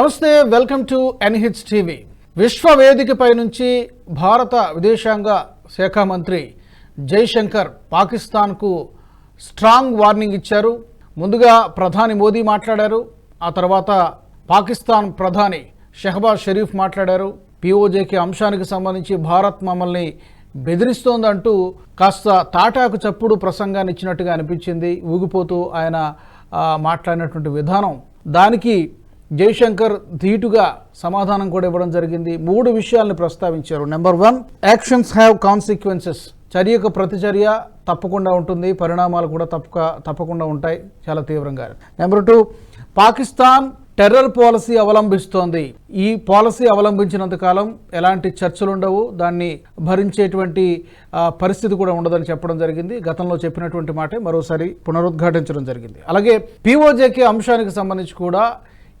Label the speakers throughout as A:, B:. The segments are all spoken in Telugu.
A: నమస్తే వెల్కమ్ టు ఎన్హెచ్ టీవీ. విశ్వ వేదికపై నుంచి భారత విదేశాంగ శాఖ మంత్రి జైశంకర్ పాకిస్తాన్కు స్ట్రాంగ్ వార్నింగ్ ఇచ్చారు. ముందుగా ప్రధాని మోదీ మాట్లాడారు. ఆ తర్వాత పాకిస్తాన్ ప్రధాని షహబాజ్ షరీఫ్ మాట్లాడారు. పిఓజేకి అంశానికి సంబంధించి భారత్ మమ్మల్ని బెదిరిస్తోందంటూ కాస్త తాటాకు చప్పుడు ప్రసంగాన్ని ఇచ్చినట్టుగా అనిపించింది. ఊగిపోతూ ఆయన మాట్లాడినటువంటి విధానం. దానికి జైశంకర్ ధీటుగా సమాధానం కూడా ఇవ్వడం జరిగింది. మూడు విషయాలను ప్రస్తావించారు. Number one actions have consequences చర్యకు ప్రతిచర్య తప్పకుండా ఉంటుంది. పరిణామాలు కూడా తప్పక తప్పకుండా ఉంటాయి. చాలా తీవ్రంగా. Number two Pakistan terror policy అవలంబిస్తోంది. ఈ పాలసీ అవలంబించినంత కాలం ఎలాంటి చర్చలు ఉండవు. దాన్ని భరించేటువంటి పరిస్థితి కూడా ఉండదని చెప్పడం జరిగింది. గతంలో చెప్పినటువంటి మాటే మరోసారి పునరుద్ఘాటించడం జరిగింది. అలాగే పీఓజేకే అంశానికి సంబంధించి కూడా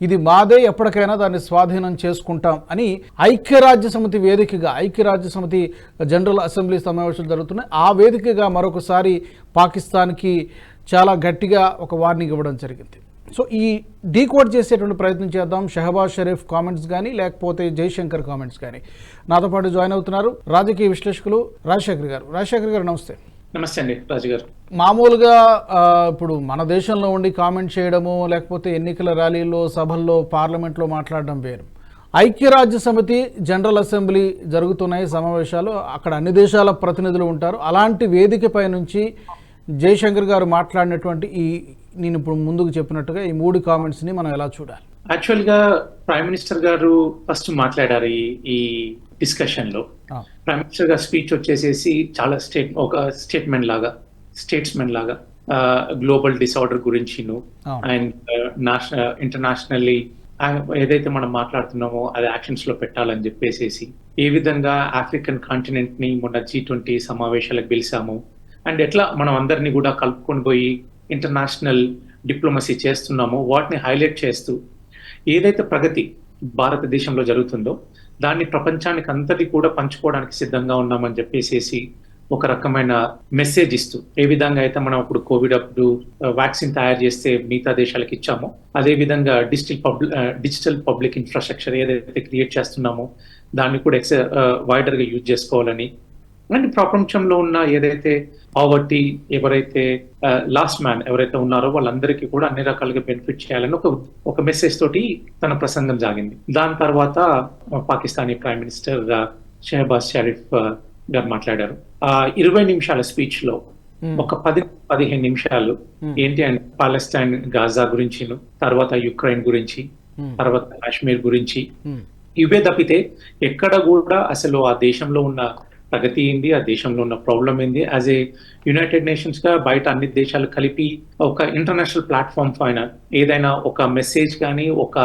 A: ఇది మాదే ఎప్పటికైనా దాన్ని స్వాధీనం చేసుకుంటాం అని ఐక్యరాజ్య సమితి వేదికగా ఐక్యరాజ్య సమితి జనరల్ అసెంబ్లీ సమావేశాలు జరుగుతున్నాయి. ఆ వేదికగా మరొకసారి పాకిస్తాన్కి చాలా గట్టిగా ఒక వార్నింగ్ ఇవ్వడం జరిగింది. సో ఈ డీకోడ్ చేసేటువంటి ప్రయత్నం చేద్దాం. షహబాజ్ షరీఫ్ కామెంట్స్ కానీ లేకపోతే జైశంకర్ కామెంట్స్ కానీ నాతో పాటు జాయిన్ అవుతున్నారు రాజకీయ విశ్లేషకులు రాజశేఖర్ గారు. రాజశేఖర్ గారు నమస్తే.
B: నమస్తే అండి రాజు గారు
A: మామూలుగా ఇప్పుడు మన దేశంలో ఉండి కామెంట్ చేయడము లేకపోతే ఎన్నికల ర్యాలీల్లో సభల్లో పార్లమెంట్లో మాట్లాడడం వేరు. ఐక్యరాజ్య సమితి జనరల్ అసెంబ్లీ జరుగుతున్నాయి సమావేశాలు. అక్కడ అన్ని దేశాల ప్రతినిధులు ఉంటారు. అలాంటి వేదికపై నుంచి జయశంకర్ గారు మాట్లాడినటువంటి ఈ నేను ఇప్పుడు ముందుకు చెప్పినట్టుగా ఈ మూడు కామెంట్స్ని మనం ఎలా చూడాలి?
B: యాక్చువల్గా ప్రైమ్ మినిస్టర్ గారు ఫస్ట్ మాట్లాడారు ఈ ఈ డిస్కషన్లో
A: ఆ,
B: ప్రైమ్ మినిస్టర్ గారు స్పీచ్ వచ్చేసేసి చాలా స్టేట్ ఒక స్టేట్మెంట్ లాగా స్టేట్స్మెన్ లాగా గ్లోబల్ డిసార్డర్ గురించిను.
A: అవును.
B: అండ్ నేషనల్ ఇంటర్నేషనల్లీ ఏదైతే మనం మాట్లాడుతున్నామో అది యాక్షన్స్లో పెట్టాలని చెప్పేసేసి ఏ విధంగా ఆఫ్రికన్ కాంటినెంట్ని మొన్న జీ ట్వంటీ సమావేశాలకు పిలిచాము. అండ్ ఎట్లా మనం అందరినీ కూడా కలుపుకొని పోయి ఇంటర్నేషనల్ డిప్లొమసీ చేస్తున్నామో వాటిని హైలైట్ చేస్తూ ఏదైతే ప్రగతి భారతదేశంలో జరుగుతుందో దాన్ని ప్రపంచానికి అంతటి కూడా పంచుకోవడానికి సిద్ధంగా ఉన్నామని చెప్పేసేసి ఒక రకమైన మెసేజ్ ఇస్తూ ఏ విధంగా అయితే మనం ఇప్పుడు కోవిడ్ అప్పుడు వ్యాక్సిన్ తయారు చేస్తే మిగతా దేశాలకు ఇచ్చామో అదే విధంగా digital public digital public infrastructure ఏదైతే క్రియేట్ చేస్తున్నామో దాన్ని కూడా ఎక్స్ వైడర్గా యూజ్ చేసుకోవాలని అండ్ ప్రపంచంలో ఉన్న ఏదైతే పావర్టీ ఎవరైతే లాస్ట్ మ్యాన్ ఎవరైతే ఉన్నారో వాళ్ళందరికీ కూడా అన్ని రకాలుగా బెనిఫిట్ చేయాలని ఒక ఒక మెసేజ్ తోటి తన ప్రసంగం సాగింది దాని తర్వాత పాకిస్తానీ ప్రైమ్ మినిస్టర్ షహబాజ్ షరీఫ్ గారు మాట్లాడారు ఆ ఇరవై నిమిషాల స్పీచ్లో
A: Hmm.
B: ఒక పది పదిహేను నిమిషాలు
A: Hmm.
B: ఏంటి అంటే పాలెస్తైన్ గాజా గురించి తర్వాత యుక్రెయిన్ గురించి
A: Hmm.
B: తర్వాత కాశ్మీర్ గురించి ఇవే తప్పితే ఎక్కడ కూడా అసలు ఆ దేశంలో ఉన్న ప్రగతి ఏంది ఆ దేశంలో ఉన్న ప్రాబ్లం ఏంది. యాజ్ ఏ యునైటెడ్ నేషన్స్గా బయట అన్ని దేశాలు కలిపి ఒక ఇంటర్నేషనల్ ప్లాట్ఫామ్ పైన ఏదైనా ఒక మెసేజ్ కానీ ఒక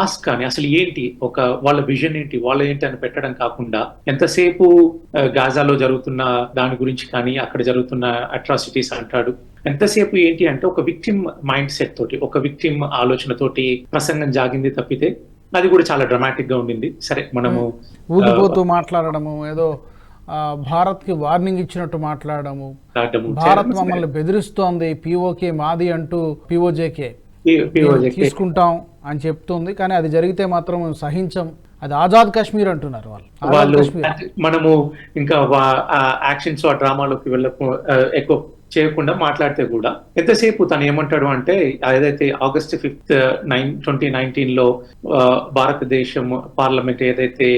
B: ఆస్ కానీ అసలు ఏంటి ఒక వాళ్ళ విజన్ ఏంటి వాళ్ళ ఏంటి అని పెట్టడం కాకుండా ఎంతసేపు గాజాలో జరుగుతున్న దాని గురించి కానీ అక్కడ జరుగుతున్న అట్రాసిటీస్ అంటాడు. ఎంతసేపు ఏంటి అంటే ఒక విక్టిమ్ మైండ్ సెట్ తోటి ఒక విక్టిమ్ ఆలోచనతోటి ప్రసంగం జాగింది తప్పితే అది కూడా చాలా డ్రమాటిక్గా ఉండింది. సరే మనము
A: ఊగిపోతూ మాట్లాడడము ఏదో ఆ, భారత్కి వార్నింగ్ ఇచ్చినట్టు మాట్లాడడము.
B: ఆడము,
A: భారత్ మమ్మల్ని బెదిరిస్తోంది పిఓకే మాది అంటూ పిఓజేకే తీసుకుంటాం అని చెప్తుంది. కానీ అది జరిగితే మాత్రం సహించం. అది ఆజాద్ కాశ్మీర్ అంటున్నారు వాళ్ళు.
B: వాళ్ళు మనము ఇంకా యాక్షన్స్ ఆ డ్రామాలోకి వెళ్ళకు ఎక్కువ చేయకుండా మాట్లాడితే కూడా ఎంతసేపు తను ఏమంటాడు అంటే ఏదైతే ఆగస్ట్ ఫిఫ్త్ నైన్ ట్వంటీ నైన్టీన్లో భారతదేశం పార్లమెంట్ ఏదైతే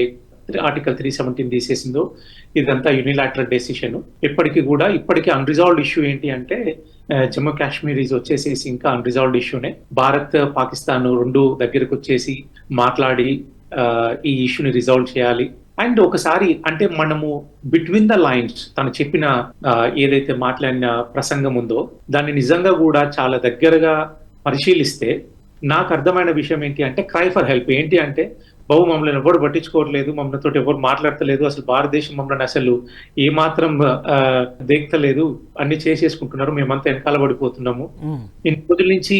B: ఆర్టికల్ త్రీ సెవెంటీన్ తీసేసిందో ఇదంతా యూనిలాటరల్ డెసిషన్ ఇప్పటికీ కూడా ఇప్పటికీ అన్రిజాల్వ్డ్ ఇష్యూ ఏంటి అంటే జమ్మూ కాశ్మీర్ ఇస్ వచ్చేసేసి ఇంకా అన్రిజాల్వ్డ్ ఇష్యూనే భారత్ పాకిస్తాన్ రెండు దగ్గరకు వచ్చేసి మాట్లాడి ఈ ఇష్యూని రిజాల్వ్ చేయాలి. అండ్ ఒకసారి అంటే మనము బిట్వీన్ ద లైన్స్ తను చెప్పిన ఏదైతే మాట్లాడిన ప్రసంగం ఉందో దాన్ని నిజంగా కూడా చాలా దగ్గరగా పరిశీలిస్తే నాకు అర్థమైన విషయం ఏంటి అంటే క్రై ఫర్ హెల్ప్ ఏంటి అంటే బాబు మమ్మల్ని ఎవరు పట్టించుకోవట్లేదు మమ్మల్ని తోటి ఎవరు మాట్లాడతలేదు అసలు భారతదేశం మమ్మల్ని అసలు ఏమాత్రం దేక్తలేదు అన్ని చేసేసుకుంటున్నారు మేమంతా వెనకాల పడిపోతున్నాము. ఇన్ని రోజుల నుంచి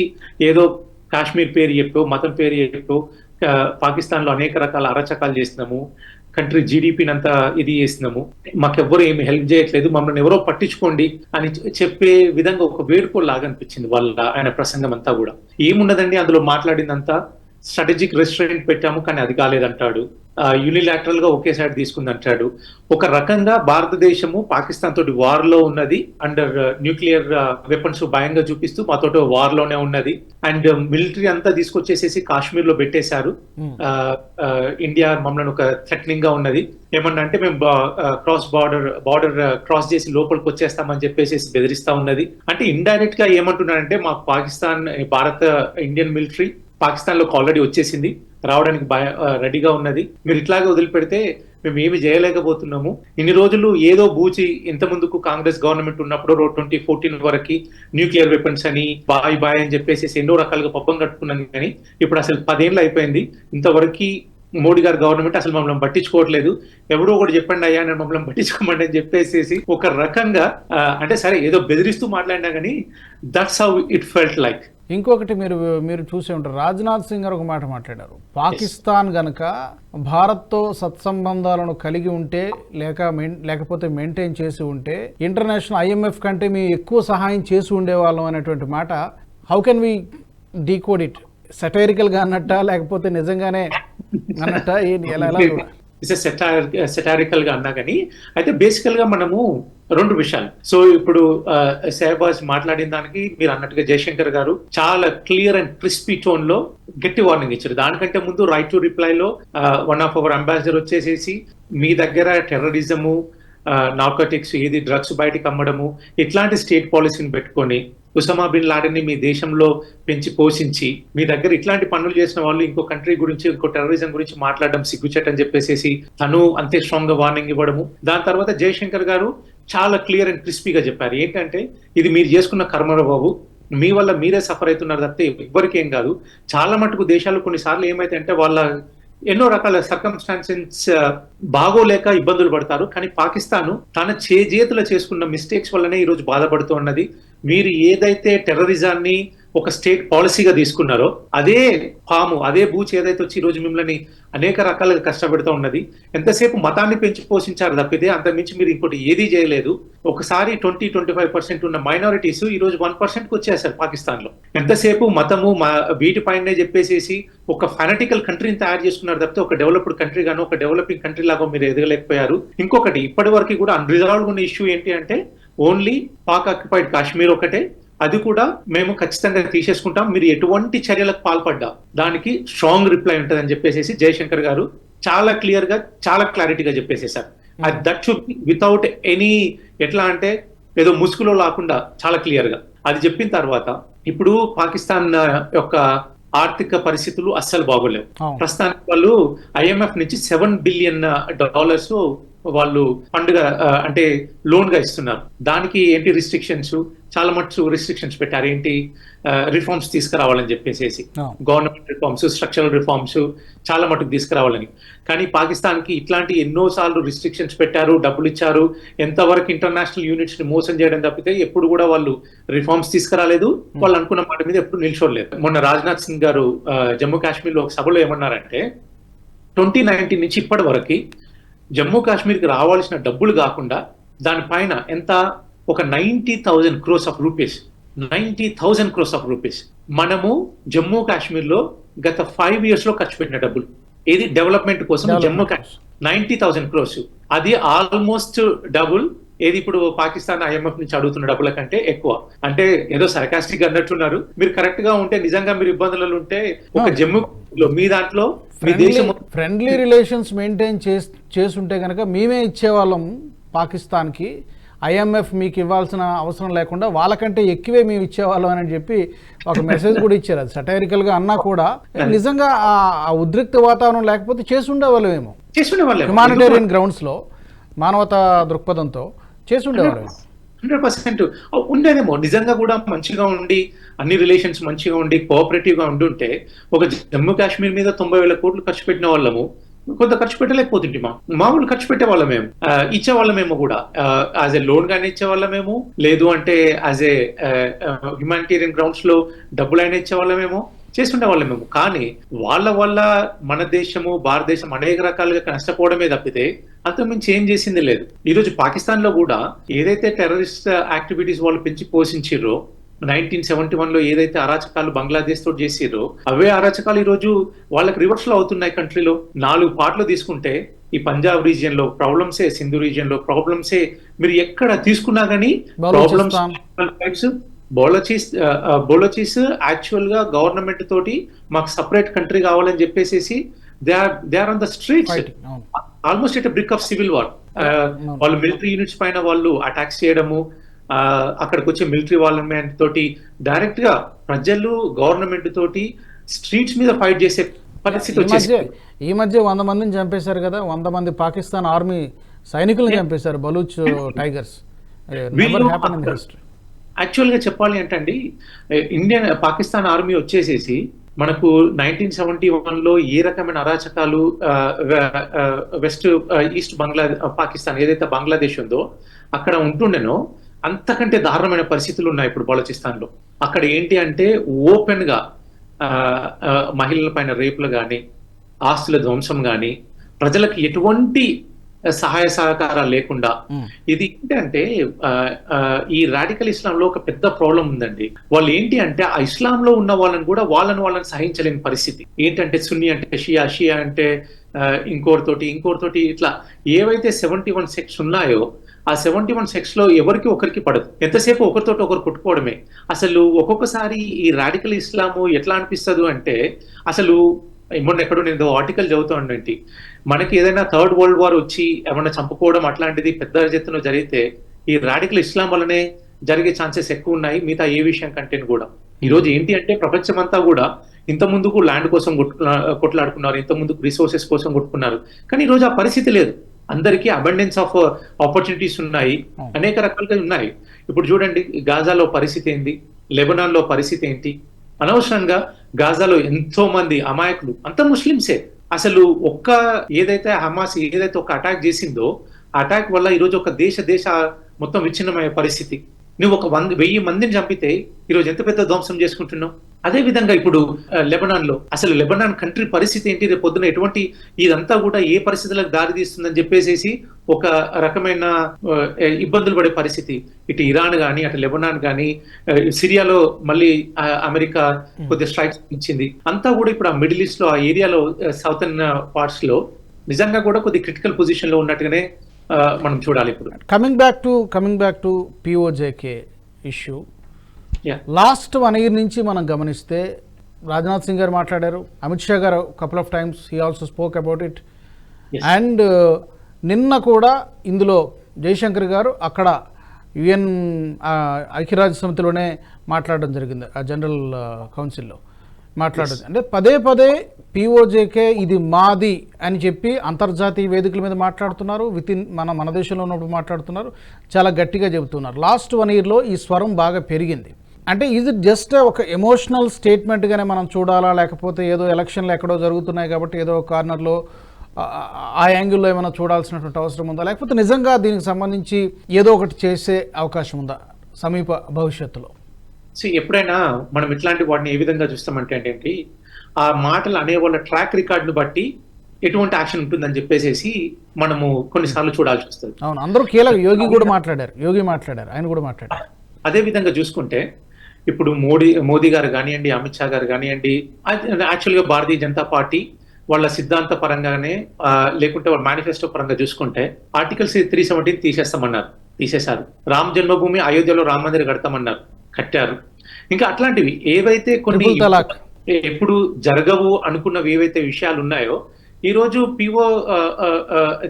B: ఏదో కాశ్మీర్ పేరు చెప్పు మతం పేరు చెప్పు పాకిస్తాన్లో అనేక రకాల అరచకాలు చేస్తున్నాము. కంట్రీ జీడిపిని అంతా ఇది చేసినాము మాకెవ్వరు ఏమి హెల్ప్ చేయట్లేదు. మమ్మల్ని ఎవరో పట్టించుకోండి అని చెప్పే విధంగా ఒక వేడుకో లాగా అనిపించింది వాళ్ళ ఆయన ప్రసంగం అంతా కూడా. ఏమున్నదండి అందులో మాట్లాడిందంతా? స్ట్రాటజిక్ రెస్టారెంట్ పెట్టాము కానీ అది కాలేదంటాడు. యూనిలాటరల్గా ఒకే సైడ్ తీసుకుంది అంటాడు ఒక రకంగా భారతదేశము పాకిస్తాన్ తోటి వార్లో ఉన్నది అండర్ న్యూక్లియర్ వెపన్స్ భయంగా చూపిస్తూ మాతోటి వార్లోనే ఉన్నది. అండ్ మిలిటరీ అంతా తీసుకొచ్చేసేసి కాశ్మీర్లో పెట్టేశారు ఇండియా మమ్మల్ని ఒక థ్రెటనింగ్గా ఉన్నది ఏమన్నా అంటే మేము క్రాస్ బార్డర్ బార్డర్ క్రాస్ చేసి లోపలికి వచ్చేస్తామని చెప్పేసి బెదిరిస్తా ఉన్నది. అంటే ఇండైరెక్ట్గా ఏమంటున్నారంటే మా పాకిస్తాన్ భారత ఇండియన్ మిలిటరీ పాకిస్తాన్లోకి ఆల్రెడీ వచ్చేసింది. రావడానికి భయ- రెడీగా ఉన్నది. మీరు ఇట్లాగే వదిలిపెడితే మేము ఏమి చేయలేకపోతున్నాము. ఇన్ని రోజులు ఏదో బూచి ఇంత ముందుకు కాంగ్రెస్ గవర్నమెంట్ ఉన్నప్పుడు ట్వంటీ ఫోర్టీన్ వరకు న్యూక్లియర్ వెపన్స్ అని బాయ్ బాయ్ అని చెప్పేసి ఎన్నో రకాలుగా పబ్బం కట్టుకున్నాను కానీ ఇప్పుడు అసలు పదేళ్ళు అయిపోయింది. ఇంతవరకు మోడీ గారు గవర్నమెంట్ అసలు మమ్మల్ని పట్టించుకోవట్లేదు. ఎవడో ఒకటి చెప్పండి అయ్యా నేను మమ్మల్ని పట్టించుకోమండి అని చెప్పేసి ఒక రకంగా అంటే సరే ఏదో బెదిరిస్తూ మాట్లాడినా కానీ that's how it felt like
A: ఇంకొకటి మీరు మీరు చూసే ఉంటారు. రాజ్నాథ్ సింగ్ గారు ఒక మాట మాట్లాడారు. పాకిస్తాన్ గనక భారత్తో సత్సంబంధాలను కలిగి ఉంటే లేక మెయిన్- లేకపోతే మెయింటైన్ చేసి ఉంటే ఇంటర్నేషనల్ ఐఎంఎఫ్ కంటే మేము ఎక్కువ సహాయం చేసి ఉండేవాళ్ళం అనేటువంటి మాట హౌ కెన్ వి డీకోడ్ ఇట్గా అన్నట్ట లేకపోతే నిజంగానే అన్నట్ట? ఎలా ఎలా
B: సెటారికల్గా అన్నా కానీ అయితే బేసికల్గా మనము రెండు విషయాలు. సో ఇప్పుడు షహబాజ్ మాట్లాడిన దానికి మీరు అన్నట్టుగా జయశంకర్ గారు చాలా క్లియర్ అండ్ క్రిస్పీ టోన్లో గట్టి వార్నింగ్ ఇచ్చారు. దానికంటే ముందు రైట్ టు రిప్లై లో వన్ ఆఫ్ అవర్ అంబాసిడర్ వచ్చేసేసి మీ దగ్గర టెర్రరిజము నార్కోటిక్స్ ఏది డ్రగ్స్ బయటకు అమ్మడము ఇట్లాంటి స్టేట్ పాలసీని పెట్టుకొని ఉసమా బిన్ లాడెన్ మీ దేశంలో పెంచి పోషించి మీ దగ్గర ఇట్లాంటి పనులు చేసిన వాళ్ళు ఇంకో కంట్రీ గురించి ఇంకో టెర్రరిజం గురించి మాట్లాడడం సిగ్గుచెట్ అని చెప్పేసి తను అంతే స్ట్రాంగ్గా వార్నింగ్ ఇవ్వడము. దాని తర్వాత జయశంకర్ గారు చాలా క్లియర్ అండ్ క్రిస్పీగా చెప్పారు. ఏంటంటే ఇది మీరు చేసుకున్న కర్మర బాబు. మీ వల్ల మీరే సఫర్ అవుతున్నారు తప్పితే ఎవ్వరికి ఏం కాదు. చాలా మటుకు దేశాలు కొన్నిసార్లు ఏమైతే అంటే వాళ్ళ ఎన్నో రకాల సర్కమ్స్టాన్సెస్ బాగోలేక ఇబ్బందులు పడతారు. కానీ పాకిస్తాన్ తన చేజేతుల చేసుకున్న మిస్టేక్స్ వల్లనే ఈరోజు బాధపడుతూ ఉన్నది. మీరు ఏదైతే టెర్రరిజాన్ని ఒక స్టేట్ పాలసీగా తీసుకున్నారో అదే పాము అదే బూచ్ ఏదైతే వచ్చి ఈరోజు మిమ్మల్ని అనేక రకాలుగా కష్టపెడుతూ ఉన్నది ఎంతసేపు మతాన్ని పెంచి పోషించారు తప్పితే అంతమించి మీరు ఇంకోటి ఏదీ చేయలేదు. ఒకసారి ట్వంటీ ట్వంటీ ఫైవ్ పర్సెంట్ ఉన్న మైనారిటీస్ ఈ రోజు వన్ పర్సెంట్ వచ్చేసారు పాకిస్తాన్లో ఎంతసేపు మతము వీటి వీటిపైనే చెప్పేసేసి ఒక ఫెనటికల్ కంట్రీని తయారు చేసుకున్నారు తప్పితే ఒక డెవలప్డ్ కంట్రీ గాను ఒక డెవలపింగ్ కంట్రీ లాగా మీరు ఎదగలేకపోయారు. ఇంకొకటి ఇప్పటి వరకు కూడా అన్రిజాల్వ్ ఉన్న ఇష్యూ ఏంటి అంటే ఓన్లీ పాక్ ఆక్యుపైడ్ కాశ్మీర్ ఒకటే అది కూడా మేము ఖచ్చితంగా తీసేసుకుంటాం. మీరు ఎటువంటి చర్యలకు పాల్పడ్డా దానికి స్ట్రాంగ్ రిప్లై ఉంటుందని చెప్పేసి జయశంకర్ గారు చాలా క్లియర్గా చాలా క్లారిటీగా చెప్పేసేసారు. దట్ షుడ్ వితౌట్ ఎనీ ఎట్లా అంటే ఏదో ముసుగులో లేకుండా చాలా క్లియర్గా. అది చెప్పిన తర్వాత ఇప్పుడు పాకిస్తాన్ యొక్క ఆర్థిక పరిస్థితులు అస్సలు బాగోలేవు. ప్రస్తుతానికి వాళ్ళు ఐఎంఎఫ్ నుంచి సెవెన్ బిలియన్ డాలర్స్ వాళ్ళు పండుగ అంటే లోన్గా ఇస్తున్నారు. దానికి ఏంటి రిస్ట్రిక్షన్స్ చాలా మటు రిస్ట్రిక్షన్స్ పెట్టారు. ఏంటి? రిఫార్మ్స్ తీసుకురావాలని చెప్పేసి. గవర్నమెంట్ రిఫార్మ్స్ స్ట్రక్చరల్ రిఫార్మ్స్ చాలా మటుకు తీసుకురావాలని. కానీ పాకిస్తాన్కి ఇట్లాంటి ఎన్నో సార్లు రిస్ట్రిక్షన్స్ పెట్టారు డబ్బులు ఇచ్చారు. ఎంతవరకు ఇంటర్నేషనల్ యూనిట్స్ని మోసం చేయడం తప్పితే ఎప్పుడు కూడా వాళ్ళు రిఫార్మ్స్ తీసుకురాలేదు. వాళ్ళు అనుకున్న మాట మీద ఎప్పుడు నిల్చోలేదు. మొన్న రాజ్నాథ్ సింగ్ గారు జమ్మూ కాశ్మీర్లో ఒక సభలో ఏమన్నారంటే ట్వంటీ నైన్టీన్ నుంచి ఇప్పటి వరకు జమ్మూ కాశ్మీర్కి రావాల్సిన డబ్బులు కాకుండా దానిపైన ఎంత ఒక ninety thousand crores of rupees ninety thousand crores of rupees. మనము జమ్మూ కాశ్మీర్లో గత ఫైవ్ ఇయర్స్లో ఖర్చు పెట్టిన డబ్బులు. ఏది డెవలప్మెంట్ కోసం జమ్మూ కాశ్మీర్ నైన్టీ థౌసండ్ క్రోస్. అది ఆల్మోస్ట్ డబుల్. ఏది ఇప్పుడు పాకిస్తాన్ ఐఎంఎఫ్ నుంచి అడుగుతున్న డబ్బుల కంటే ఎక్కువ. అంటే ఏదో సర్కాస్టిక్ అన్నట్టున్నారు. మీరు కరెక్ట్గా ఉంటే నిజంగా మీరు ఇబ్బందులలో ఉంటే ఒక జమ్మూ లో మీ దాంట్లో మీ దేశం
A: ఫ్రెండ్లీ రిలేషన్స్ మెయింటైన్ చేస్ చేసుంటే కనుక మేమే ఇచ్చేవాళ్ళం పాకిస్తాన్కి. ఐఎంఎఫ్ మీకు ఇవ్వాల్సిన అవసరం లేకుండా వాళ్ళకంటే ఎక్కువే మేము ఇచ్చేవాళ్ళం అని చెప్పి ఒక మెసేజ్ కూడా ఇచ్చారు. అది సటైరికల్గా అన్నా కూడా నిజంగా ఆ- ఉద్రిక్త వాతావరణం లేకపోతే చేసి ఉండేవాళ్ళమేమో
B: చేసుకునే వాళ్ళే
A: హ్యుమానిటేరియన్ గ్రౌండ్స్లో మానవతా దృక్పథంతో చేసి ఉండేవాళ్ళేమో
B: హండ్రెడ్ పర్సెంట్. ఉండేదేమో. నిజంగా కూడా మంచిగా ఉండి అన్ని రిలేషన్స్ మంచిగా ఉండి కోఆపరేటివ్గా ఉండుంటే ఒక జమ్మూ కాశ్మీర్ మీద తొంభై వేల కోట్లు ఖర్చు పెట్టిన వాళ్ళము. కొంత ఖర్చు పెట్టలేకపోతుంటే మా మామూలు ఖర్చు పెట్టే వాళ్ళమేమో ఇచ్చే వాళ్ళమేమో కూడా. యాజ్ ఎ లోన్ గానే ఇచ్చే వాళ్ళమేమో లేదు అంటే యాజ్ ఏ హ్యుమానిటేరియన్ గ్రౌండ్స్లో డబ్బులు ఇచ్చే వాళ్ళమేమో చేస్తుండే వాళ్ళమేమో. కానీ వాళ్ళ వల్ల మన దేశము భారతదేశం అనేక రకాలుగా నష్టపోవడమే తప్పితే అంతకుమించి ఏం చేసింది లేదు. ఈరోజు పాకిస్తాన్లో కూడా ఏదైతే టెర్రరిస్ట్ యాక్టివిటీస్ వాళ్ళు పెంచి పోషించారో నైన్టీన్ సెవెంటీ వన్లో ఏదైతే అరాచకాలు బంగ్లాదేశ్ తోటి చేసిరో అవే అరాచకాలు ఈ రోజు వాళ్ళకి రివర్స్లో అవుతున్నాయి కంట్రీలో నాలుగు పాటలు తీసుకుంటే ఈ పంజాబ్ రీజియన్లో ప్రాబ్లమ్సే సింధు రీజియన్లో ప్రాబ్లమ్సే మీరు ఎక్కడ తీసుకున్నా గానీ ప్రాబ్లమ్స్. బోలచీస్ బోలచీస్ యాక్చువల్గా గవర్నమెంట్ తోటి మాకు సపరేట్ కంట్రీ కావాలని చెప్పేసి they are they are on the streets
A: అవును
B: almost it brick of civil war. వాళ్ళు మిలిటరీ యూనిట్స్ పైన వాళ్ళు అటాక్స్ చేయడము అక్కడికి వచ్చే మిలిటరీ వాళ్ళ తోటి డైరెక్ట్గా ప్రజలు గవర్నమెంట్ తోటి స్ట్రీట్స్ మీద ఫైట్ చేసే పరిస్థితి వచ్చేసి
A: ఈ మధ్య వంద మందిని చంపేశారు కదా వంద మంది పాకిస్తాన్ ఆర్మీ సైనికులను చంపేశారు బలూచ్ టైగర్స్.
B: యాక్చువల్గా చెప్పాలి అంటే ఇండియన్ పాకిస్తాన్ ఆర్మీ వచ్చేసేసి మనకు నైన్టీన్ సెవెంటీ వన్లో ఏ రకమైన అరాచకాలు వెస్ట్ ఈస్ట్ బంగ్లా పాకిస్తాన్ ఏదైతే బంగ్లాదేశ్ ఉందో అక్కడ ఉంటుండేనో అంతకంటే దారుణమైన పరిస్థితులు ఉన్నాయి ఇప్పుడు బలోచిస్తాన్లో అక్కడ ఏంటి అంటే ఓపెన్గా మహిళల పైన రేపులు కానీ ఆస్తుల ధ్వంసం కానీ ప్రజలకు ఎటువంటి సహాయ సహకారాలు లేకుండా ఇది ఏంటంటే ఈ రాడికల్ ఇస్లాంలో ఒక పెద్ద ప్రాబ్లం ఉందండి. వాళ్ళు ఏంటి అంటే ఆ ఇస్లాంలో ఉన్న వాళ్ళని కూడా వాళ్ళని వాళ్ళని సహించలేని పరిస్థితి. ఏంటంటే సున్ని అంటే షియా షియా అంటే ఆ, ఇంకోరితోటి ఇంకోరితోటి ఇట్లా ఏవైతే సెవెంటీ వన్ సెక్స్ ఉన్నాయో ఆ సెవెంటీ వన్ సెక్స్లో ఎవరికి ఒకరికి పడదు. ఎంతసేపు ఒకరితో ఒకరు కొట్టుకోవడమే. అసలు ఒక్కొక్కసారి ఈ రాడికల్ ఇస్లాము ఎట్లా అనిపిస్తుంది అంటే అసలు మొన్న ఎక్కడో నేను ఆర్టికల్ చదువుతానండి మనకి ఏదైనా థర్డ్ వరల్డ్ వార్ వచ్చి ఏమన్నా చంపుకోవడం అట్లాంటిది పెద్ద ఎత్తున జరిగితే ఈ రాడికల్ ఇస్లాం వల్లనే జరిగే ఛాన్సెస్ ఎక్కువ ఉన్నాయి మిగతా ఏ విషయం కంటెంట్ కూడా. ఈ రోజు ఏంటి అంటే ప్రపంచం అంతా కూడా ఇంత ముందుకు ల్యాండ్ కోసం కొట్లాడుకున్నారు ఇంత ముందుకు రిసోర్సెస్ కోసం కొట్టుకున్నారు. కానీ ఈ రోజు ఆ పరిస్థితి లేదు. అందరికీ అబండెన్స్ ఆఫ్ ఆపర్చునిటీస్ ఉన్నాయి. అనేక రకాలుగా ఉన్నాయి. ఇప్పుడు చూడండి గాజాలో పరిస్థితి ఏంది లెబనాన్లో పరిస్థితి ఏంటి? అనవసరంగా గాజాలో ఎంతో మంది అమాయకులు అంత ముస్లింసే అసలు ఒక్క ఏదైతే హమాస్ ఏదైతే ఒక అటాక్ చేసిందో ఆ అటాక్ వల్ల ఈరోజు ఒక దేశ దేశ మొత్తం విచ్ఛిన్నమయ్యే పరిస్థితి. నువ్వు ఒక వంద వెయ్యి మందిని చంపితే ఈరోజు ఎంత పెద్ద ధ్వంసం చేసుకుంటున్నావు? అదే విధంగా ఇప్పుడు లెబనాన్లో అసలు లెబనాన్ కంట్రీ పరిస్థితి ఏంటి? రేపు పొద్దున ఎటువంటి ఇదంతా కూడా ఏ పరిస్థితులకు దారి తీస్తుందని చెప్పేసి ఒక రకమైన ఇబ్బందులు పడే పరిస్థితి. ఇటు ఇరాన్ కానీ అటు లెబనాన్ కానీ సిరియాలో మళ్ళీ అమెరికా కొద్దిగా స్ట్రైక్స్ ఇచ్చింది. అంతా కూడా ఇప్పుడు ఆ మిడిల్ ఈస్ట్లో ఆ ఏరియాలో సౌతర్న్ పార్ట్స్లో నిజంగా కూడా కొద్ది క్రిటికల్ పొజిషన్లో ఉన్నట్టుగానే మనం చూడాలి ఇప్పుడు.
A: Coming back to coming back to PoJK issue. Last one year నుంచి మనం గమనిస్తే రాజ్నాథ్ సింగ్ గారు మాట్లాడారు. Amit Shah garu couple of times he also spoke about it. And నిన్న కూడా ఇందులో జయశంకర్ గారు అక్కడ యుఎన్ ఐక్యరాజ్య సమితిలోనే మాట్లాడడం జరిగింది ఆ జనరల్ కౌన్సిల్లో. మాట్లాడదు. అంటే పదే పదే పిఓజేకే ఇది మాది అని చెప్పి అంతర్జాతీయ వేదికల మీద మాట్లాడుతున్నారు. విత్ ఇన్ మన మన దేశంలో ఉన్నప్పుడు మాట్లాడుతున్నారు. చాలా గట్టిగా చెబుతున్నారు. లాస్ట్ వన్ ఇయర్లో ఈ స్వరం బాగా పెరిగింది. అంటే ఇది జస్ట్ ఒక ఎమోషనల్ స్టేట్మెంట్గానే మనం చూడాలా లేకపోతే ఏదో ఎలక్షన్లు ఎక్కడో జరుగుతున్నాయి కాబట్టి ఏదో కార్నర్లో ఆ యాంగిల్లో ఏమైనా చూడాల్సినటువంటి అవసరం ఉందా? లేకపోతే నిజంగా దీనికి సంబంధించి ఏదో ఒకటి చేసే అవకాశం ఉందా? సమీప భవిష్యత్తులో.
B: సో ఎప్పుడైనా మనం ఇట్లాంటి వాటిని ఏ విధంగా చూస్తామంటే ఏంటి ఆ మాటలు అనే వాళ్ళ ట్రాక్ రికార్డును బట్టి ఎటువంటి యాక్షన్ ఉంటుందని చెప్పేసి మనము కొన్నిసార్లు చూడాల్సి వస్తుంది.
A: అవును అందరూ కీలక యోగి కూడా మాట్లాడారు యోగి మాట్లాడారు ఆయన కూడా మాట్లాడారు.
B: అదే విధంగా చూసుకుంటే ఇప్పుడు మోడీ మోదీ గారు కానివ్వండి అమిత్ షా గారు కానివ్వండి యాక్చువల్గా భారతీయ జనతా పార్టీ వాళ్ళ సిద్ధాంత పరంగానే లేకుంటే వాళ్ళ మేనిఫెస్టో పరంగా చూసుకుంటే ఆర్టికల్ త్రీ సెవెంటీన్ తీసేస్తామన్నారు తీసేశారు. రామ్ జన్మభూమి అయోధ్యలో రామ మందిర్ కడతామన్నారు. కట్టారు. ఇంకా అట్లాంటివి ఏవైతే కొన్ని ఎప్పుడు జరగవు అనుకున్నవి ఏవైతే విషయాలు ఉన్నాయో ఈ రోజు పిఓ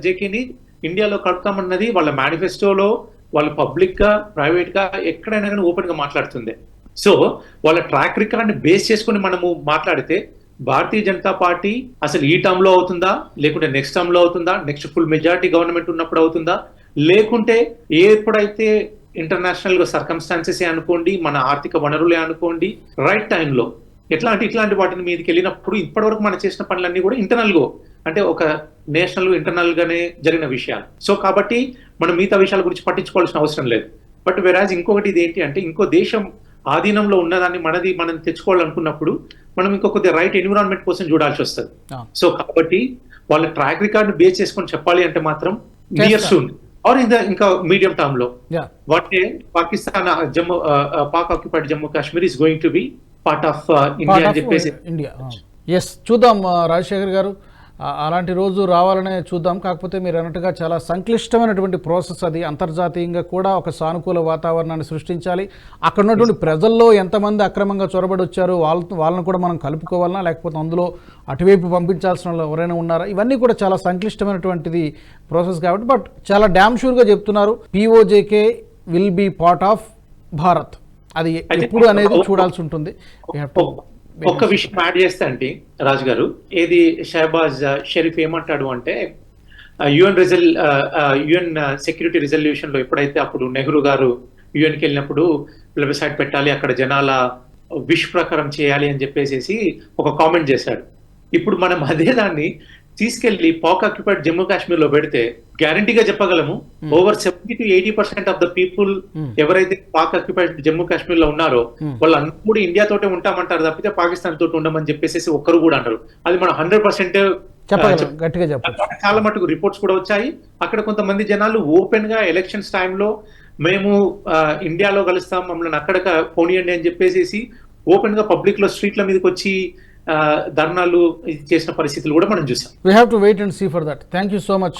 B: జేకేని ఇండియాలో కడతామన్నది వాళ్ళ మేనిఫెస్టోలో వాళ్ళు పబ్లిక్గా ప్రైవేట్గా ఎక్కడైనా కానీ ఓపెన్గా మాట్లాడుతుంది. సో వాళ్ళ ట్రాక్ రికార్డ్ బేస్ చేసుకుని మనము మాట్లాడితే భారతీయ జనతా పార్టీ అసలు ఈ టర్మ్లో అవుతుందా? లేకుంటే నెక్స్ట్ టర్మ్లో అవుతుందా? నెక్స్ట్ ఫుల్ మెజారిటీ గవర్నమెంట్ ఉన్నప్పుడు అవుతుందా? లేకుంటే ఎప్పుడైతే ఇంటర్నేషనల్గా సర్కమ్స్టాన్సెస్ అనుకోండి మన ఆర్థిక వనరులే అనుకోండి రైట్ టైంలో ఎట్లాంటి ఇట్లాంటి వాటిని మీదకి వెళ్ళినప్పుడు ఇప్పటివరకు మనం చేసిన పనులన్నీ కూడా ఇంటర్నల్గా అంటే ఒక నేషనల్ ఇంటర్నల్ గానే జరిగిన విషయాలు. సో కాబట్టి మనం మిగతా విషయాల గురించి పట్టించుకోవాల్సిన అవసరం లేదు. బట్ వెరాజ్ ఇంకొకటి ఇది ఏంటి అంటే ఇంకో దేశం ఆధీనంలో ఉన్నదాన్ని మనది మనం తెచ్చుకోవాలనుకున్నప్పుడు మనం ఇంకో కొద్దిగా రైట్ ఎన్విరాన్మెంట్ కోసం చూడాల్సి వస్తుంది. సో కాబట్టి వాళ్ళ ట్రాక్ రికార్డ్ బేస్ చేసుకొని చెప్పాలి అంటే మాత్రం నియర్
A: చేస్తారు.
B: సూన్ ఆర్ ఇన్ ద ఇంకా మీడియం టర్మ్లో
A: yeah
B: one day Pakistan Jammu Pak occupied Jammu Kashmir is going to be part of India
A: part
B: అని
A: ఆఫ్
B: చెప్పేసి
A: ఇండియా ఎస్ చూద్దాం రాజశేఖర్ గారు అలాంటి రోజు రావాలనే చూద్దాం. కాకపోతే మీరు అన్నట్టుగా చాలా సంక్లిష్టమైనటువంటి ప్రాసెస్ అది. అంతర్జాతీయంగా కూడా ఒక సానుకూల వాతావరణాన్ని సృష్టించాలి. అక్కడ ఉన్నటువంటి ప్రజల్లో ఎంతమంది అక్రమంగా చొరబడి వచ్చారు వాళ్ళ వాళ్ళని కూడా మనం కలుపుకోవాలన్నా లేకపోతే అందులో అటువైపు పంపించాల్సిన వాళ్ళు ఎవరైనా ఉన్నారా? ఇవన్నీ కూడా చాలా సంక్లిష్టమైనటువంటిది ప్రాసెస్ కాబట్టి. బట్ చాలా డ్యామ్ షూర్గా చెప్తున్నారు PoJK will be part of Bharat అది ఎప్పుడు అనేది చూడాల్సి ఉంటుంది.
B: ఒక్క విషయం యాడ్ చేస్తే అంటే రాజు గారు ఏది షహబాజ్ షరీఫ్ ఏమంటాడు అంటే యుఎన్ రిజల్ యుఎన్ సెక్యూరిటీ రిజల్యూషన్లో ఎప్పుడైతే అప్పుడు నెహ్రూ గారు యుఎన్కి వెళ్ళినప్పుడు వెబ్సైట్ పెట్టాలి అక్కడ జనాల విష్ ప్రకారం చేయాలి అని చెప్పేసి ఒక కామెంట్ చేశాడు. ఇప్పుడు మనం అదే దాన్ని తీసుకెళ్ళి పాక్ ఆక్యుపైడ్ జమ్మూ కాశ్మీర్లో పెడితే గ్యారంటీగా చెప్పగలము. Over seventy to eighty percent of the people. ఎవరైతే పాక్ ఆక్యుపైడ్ జమ్మూ కాశ్మీర్లో ఉన్నారో. వాళ్ళందరూ కూడా ఇండియా తోటే ఉంటామంటారు తప్పితే పాకిస్తాన్ తోటి ఉండమని చెప్పేసి ఒక్కరు కూడా అంటారు. అది మనం హండ్రెడ్ పర్సెంట్
A: గట్టిగా
B: చాలా మటుకు రిపోర్ట్స్ కూడా వచ్చాయి. అక్కడ కొంతమంది జనాలు ఓపెన్గా ఎలక్షన్స్ టైంలో మేము ఇండియాలో కలుస్తాం మమ్మల్ని అక్కడ పోనీయండి అని చెప్పేసి ఓపెన్గా పబ్లిక్లో స్ట్రీట్ల మీదకి వచ్చి ధర్నాలు చేసిన పరిస్థితులు కూడా మనం చూసాం.
A: We have to wait and see for that thank you so much